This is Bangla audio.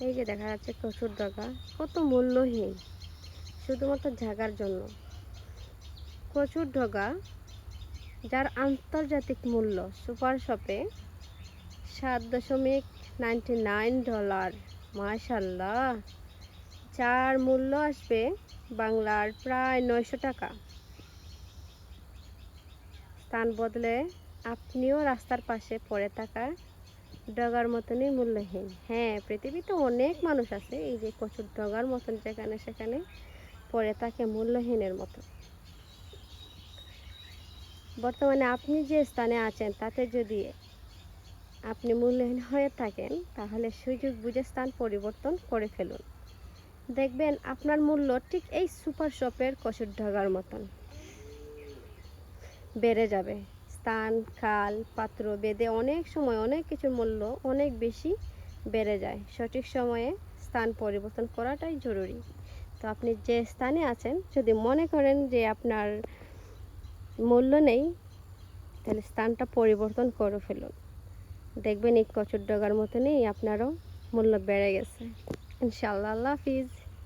এই যে দেখা যাচ্ছে কচুর ডগা কত মূল্যহীন, শুধুমাত্র জাগার জন্য। কচুর ডগা যার আন্তর্জাতিক মূল্য সুপার শপে সাত দশমিক নাইনটি নাইন ডলার মাশাল্লাহ যার মূল্য আসবে বাংলার প্রায় নয়শো টাকা। স্থান বদলে আপনিও রাস্তার পাশে পড়ে থাকা ডগার মতনই মূল্যহীন। হ্যাঁ পৃথিবীতে অনেক মানুষ আছে, এই যে কচুর ডগার মতন যেখানে সেখানে পড়ে থাকে মূল্যহীনের মতো। বর্তমানে আপনি যে স্থানে আছেন, তাতে যদি আপনি মূল্যহীন হয়ে থাকেন, তাহলে সুযোগ বুঝে স্থান পরিবর্তন করে ফেলুন। দেখবেন আপনার মূল্য ঠিক এই সুপার শপের কচুর ডগার মতন বেড়ে যাবে। স্থান খাল, পাত্র, বেদে অনেক সময় অনেক কিছুর মূল্য অনেক বেশি বেড়ে যায়। সঠিক সময়ে স্থান পরিবর্তন করাটাই জরুরি। তো আপনি যে স্থানে আছেন, যদি মনে করেন যে আপনার মূল্য নেই, তাহলে স্থানটা পরিবর্তন করে ফেলুন। দেখবেন এই কচুর ডগার মতনই আপনারও মূল্য বেড়ে গেছে। ইনশাআল্লাহ, আল্লাহ হাফিজ।